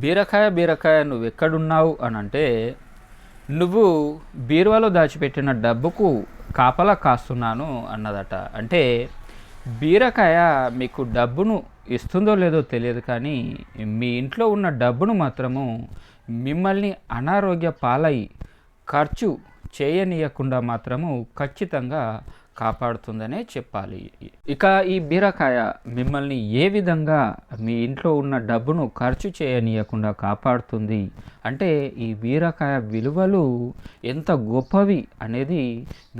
బీరకాయ బీరకాయ నువ్వు ఎక్కడున్నావు అని అంటే నువ్వు బీరువాలో దాచిపెట్టిన డబ్బుకు కాపలా కాస్తున్నాను అన్నదట. అంటే బీరకాయ మీకు డబ్బును ఇస్తుందో లేదో తెలియదు కానీ మీ ఇంట్లో ఉన్న డబ్బును మాత్రము మిమ్మల్ని అనారోగ్య పాలై ఖర్చు చేయనీయకుండా మాత్రము ఖచ్చితంగా కాపాడుతుందనే చెప్పాలి. ఇక ఈ బీరకాయ మిమ్మల్ని ఏ విధంగా మీ ఇంట్లో ఉన్న డబ్బును ఖర్చు చేయనీయకుండా కాపాడుతుంది. అంటే ఈ బీరకాయ విలువలు ఎంత గొప్పవి అనేది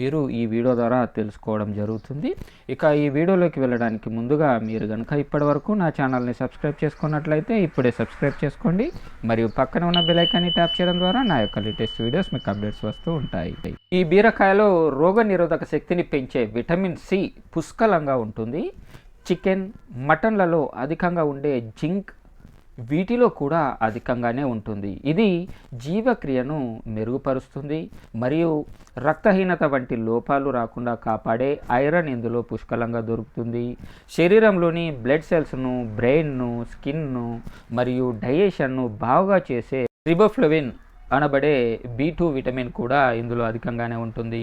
మీరు ఈ వీడియో ద్వారా తెలుసుకోవడం జరుగుతుంది. ఇక ఈ వీడియోలోకి వెళ్ళడానికి ముందుగా మీరు కనుక ఇప్పటి వరకు నా ఛానల్ని సబ్స్క్రైబ్ చేసుకున్నట్లయితే ఇప్పుడే సబ్స్క్రైబ్ చేసుకోండి. మరియు పక్కన ఉన్న బెలైకాన్ని ట్యాప్ చేయడం ద్వారా నా యొక్క లేటెస్ట్ వీడియోస్ మీకు అప్డేట్స్ వస్తూ ఉంటాయి. ఈ బీరకాయలో రోగ నిరోధక శక్తిని పెంచే విటమిన్ సి పుష్కలంగా ఉంటుంది. చికెన్ మటన్లలో అధికంగా ఉండే జింక్ వీటిలో కూడా అధికంగానే ఉంటుంది. ఇది జీవక్రియను మెరుగుపరుస్తుంది మరియు రక్తహీనత వంటి లోపాలు రాకుండా కాపాడే ఐరన్ ఇందులో పుష్కలంగా దొరుకుతుంది. శరీరంలోని బ్లడ్ సెల్స్ను బ్రెయిన్ను స్కిన్ను మరియు డైజెషన్ను బాగా చేసే రిబోఫ్లవిన్ అనబడే బి టూ విటమిన్ కూడా ఇందులో అధికంగానే ఉంటుంది.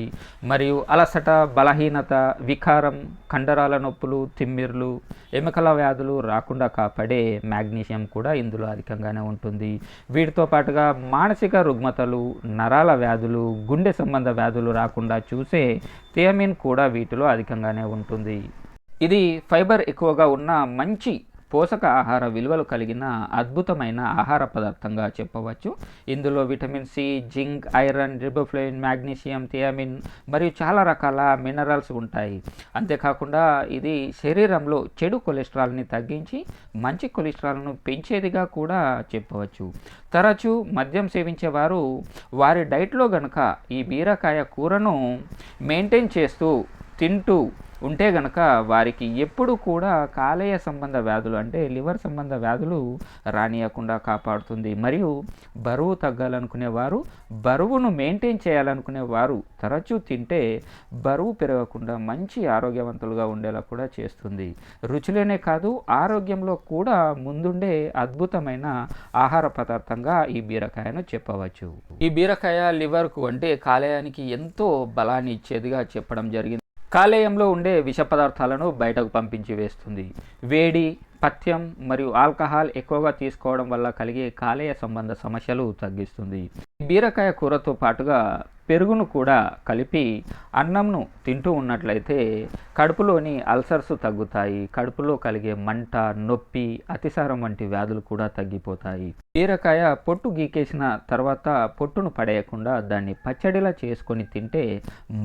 మరియు అలసట బలహీనత వికారం కండరాల నొప్పులు తిమ్మిర్లు ఎముకల వ్యాధులు రాకుండా కాపాడే మ్యాగ్నీషియం కూడా ఇందులో అధికంగానే ఉంటుంది. వీటితో పాటుగా మానసిక రుగ్మతలు నరాల వ్యాధులు గుండె సంబంధ వ్యాధులు రాకుండా చూసే థియమిన్ కూడా వీటిలో అధికంగానే ఉంటుంది. ఇది ఫైబర్ ఎక్కువగా ఉన్న మంచి పోషక ఆహార విలువలు కలిగిన అద్భుతమైన ఆహార పదార్థంగా చెప్పవచ్చు. ఇందులో vitamin C zinc iron riboflavin magnesium thiamine మరియు చాలా రకాల మినరల్స్ ఉంటాయి. అంతేకాకుండా ఇది శరీరంలో చెడు కొలెస్ట్రాల్ని తగ్గించి మంచి కొలెస్ట్రాల్ను పెంచేదిగా కూడా చెప్పవచ్చు. తరచూ మద్యం సేవించేవారు వారి డైట్లో గనక ఈ బీరకాయ కూరను మెయింటైన్ చేస్తూ తింటూ ఉంటే గనక వారికి ఎప్పుడు కూడా కాలేయ సంబంధ వ్యాధులు అంటే లివర్ సంబంధ వ్యాధులు రానియకుండా కాపాడుతుంది. మరియు బరువు తగ్గాలనుకునే వారు బరువును మెయింటైన్ చేయాలనుకునే వారు తరచూ తింటే బరువు పెరగకుండా మంచి ఆరోగ్యవంతులుగా ఉండేలా కూడా చేస్తుంది. రుచులేనే కాదు ఆరోగ్యంలో కూడా ముందుండే అద్భుతమైన ఆహార పదార్థంగా ఈ బీరకాయను చెప్పవచ్చు. ఈ బీరకాయ లివర్కు అంటే కాలేయానికి ఎంతో బలాన్ని ఇచ్చేదిగా చెప్పడం జరిగింది. కాలేయంలో ఉండే విష పదార్థాలను బయటకు పంపించి వేస్తుంది. వేడి పథ్యం మరియు ఆల్కహాల్ ఎక్కువగా తీసుకోవడం వల్ల కలిగే కాలేయ సంబంధ సమస్యలు తగ్గిస్తుంది. బీరకాయ కూరతో పాటుగా పెరుగును కూడా కలిపి అన్నంను తింటూ ఉన్నట్లయితే కడుపులోని అల్సర్స్ తగ్గుతాయి. కడుపులో కలిగే మంట నొప్పి అతిసారం వంటి వ్యాధులు కూడా తగ్గిపోతాయి. బీరకాయ పొట్టు గీకేసిన తర్వాత పొట్టును పడేయకుండా దాన్ని పచ్చడిలా చేసుకొని తింటే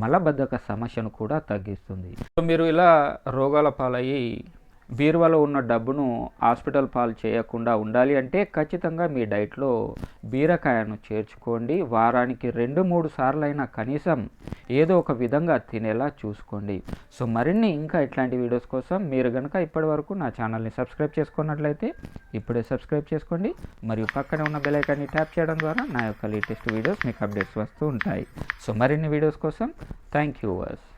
మలబద్ధక సమస్యను కూడా తగ్గిస్తుంది. సో మీరు ఇలా రోగాల పాలయ్యి బీరువాలో ఉన్న డబ్బును హాస్పిటల్ పాలు చేయకుండా ఉండాలి అంటే ఖచ్చితంగా మీ డైట్లో బీరకాయను చేర్చుకోండి. వారానికి రెండు మూడు సార్లు అయినా కనీసం ఏదో ఒక విధంగా తినేలా చూసుకోండి. సో మరిన్ని ఇంకా ఇట్లాంటి వీడియోస్ కోసం మీరు కనుక ఇప్పటి వరకు నా ఛానల్ని సబ్స్క్రైబ్ చేసుకున్నట్లయితే ఇప్పుడే సబ్స్క్రైబ్ చేసుకోండి. మరియు పక్కనే ఉన్న బెలైకాన్ని ట్యాప్ చేయడం ద్వారా నా యొక్క లేటెస్ట్ వీడియోస్ మీకు అప్డేట్స్ వస్తూ ఉంటాయి. సో మరిన్ని వీడియోస్ కోసం థ్యాంక్ యూ వర్స్.